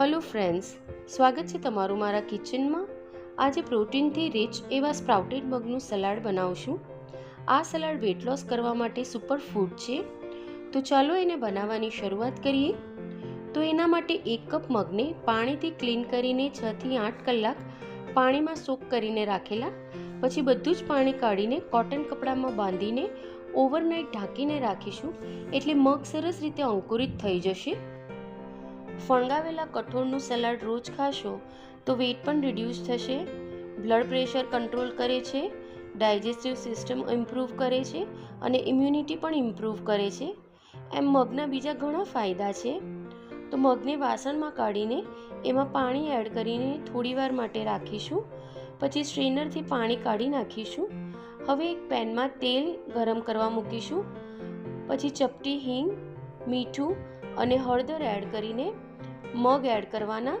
Hello friends, સ્વાગત છે તમારું મારા કિચનમાં. આજે પ્રોટીનથી રિચ એવા સ્પ્રાઉટેડ મગનું સલાડ બનાવશું. આ સલાડ વેટ લોસ કરવા માટે સુપર ફૂડ છે. તો ચાલો એને બનાવવાની શરૂઆત કરીએ. તો એના માટે એક કપ મગને પાણીથી ક્લીન કરીને છથી આઠ કલાક પાણીમાં સોક કરીને રાખેલા. પછી બધું જ પાણી કાઢીને કોટન કપડામાં બાંધીને ઓવરનાઇટ ઢાંકીને રાખીશું. એટલે મગ સરસ રીતે અંકુરિત થઈ જશે. ફણગાવેલા કઠોળનું સલાડ રોજ ખાશો તો વેટ પણ રિડ્યુસ થશે. બ્લડ પ્રેશર કંટ્રોલ કરે છે. ડાયજેસ્ટિવ સિસ્ટમ ઇમ્પ્રૂવ કરે છે અને ઇમ્યુનિટી પણ ઇમ્પ્રૂવ કરે છે. એમ મગના બીજા ઘણા ફાયદા છે. તો મગને વાસણમાં કાઢીને એમાં પાણી એડ કરીને થોડીવાર માટે રાખીશું. પછી સ્ટ્રેનરથી પાણી કાઢી નાખીશું. હવે એક પેનમાં તેલ ગરમ કરવા મૂકીશું. પછી ચપટી હિંગ, મીઠું અને હળદર એડ કરીને મગ એડ કરવાના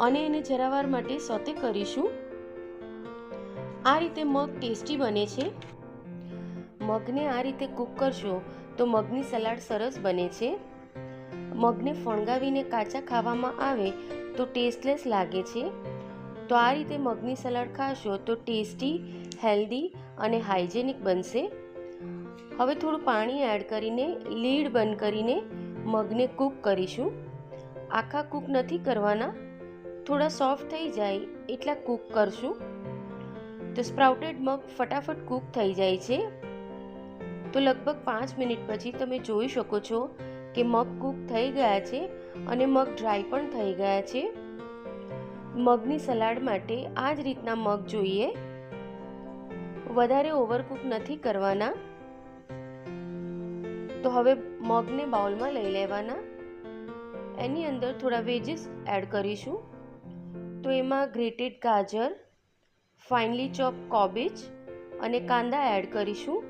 અને એને જરાવાર માટે સોતે કરીશું. આ રીતે મગ ટેસ્ટી બને છે. મગને આ રીતે કૂક કરશો તો મગની સલાડ સરસ બને છે. મગને ફણગાવીને કાચા ખાવામાં આવે તો ટેસ્ટલેસ લાગે છે. તો આ રીતે મગની સલાડ ખાશો તો ટેસ્ટી, હેલ્ધી અને હાઇજેનિક બનશે. હવે થોડું પાણી એડ કરીને, લીડ બંધ કરીને મગને કૂક કરીશું. આખા કૂક નથી કરવાના. થોડા સોફ્ટ થઈ જાય એટલા કૂક કરશું. તો સ્પ્રાઉટેડ મગ ફટાફટ કૂક થઈ જાય છે. તો લગભગ પાંચ મિનિટ પછી તમે જોઈ શકો છો કે મગ કૂક થઈ ગયા છે અને મગ ડ્રાય પણ થઈ ગયા છે. મગની સલાડ માટે આ જ રીતના મગ જોઈએ. વધારે ઓવરકૂક નથી કરવાના. તો હવે મગને બાઉલમાં લઈ લેવાના. એની અંદર થોડા વેજીસ એડ કરીશું. તો એમાં ગ્રેટેડ ગાજર, ફાઇનલી ચોપ કોબીજ અને કાંદા એડ કરીશું.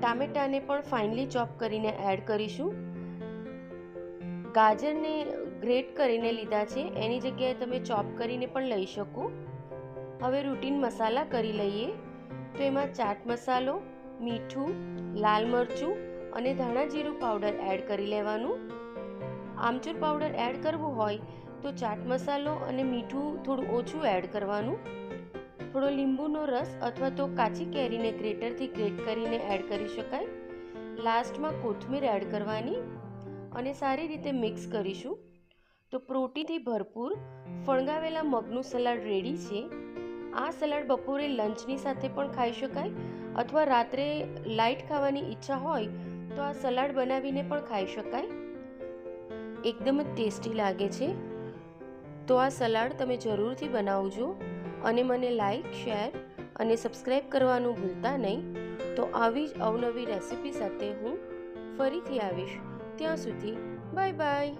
ટામેટાને પણ ફાઇનલી ચોપ કરીને એડ કરીશું. ગાજરને ગ્રેટ કરીને લીધા છે. એની જગ્યાએ તમે ચોપ કરીને પણ લઈ શકો. હવે રૂટીન મસાલા કરી લઈએ. તો એમાં ચાટ મસાલો મીઠું, લાલ મરચું અને ધાણા જીરું પાવડર એડ કરી લેવાનું. આમચૂર પાવડર એડ કરવું હોય તો ચાટ મસાલો અને મીઠું થોડું ઓછું એડ કરવાનું. થોડો લીંબુનો રસ અથવા તો કાચી કેરીને ગ્રેટરથી ગ્રેટ કરીને એડ કરી શકાય. લાસ્ટમાં કોથમીર એડ કરવાની અને સારી રીતે મિક્સ કરીશું. તો પ્રોટીનથી ભરપૂર ફણગાવેલા મગનું સલાડ રેડી છે. આ સલાડ બપોરે લંચની સાથે પણ ખાઈ શકાય અથવા રાત્રે લાઇટ ખાવાની ઈચ્છા હોય, તો આ સલાડ બનાવીને પણ ખાઈ શકાય. એકદમ જ ટેસ્ટી લાગે છે. તો આ સલાડ તમે જરૂરથી બનાવજો અને મને લાઈક, શેર અને સબસ્ક્રાઈબ કરવાનું ભૂલતા નહીં. તો આવી જ અવનવી રેસિપી સાથે હું ફરીથી આવીશ. ત્યાં સુધી બાય બાય.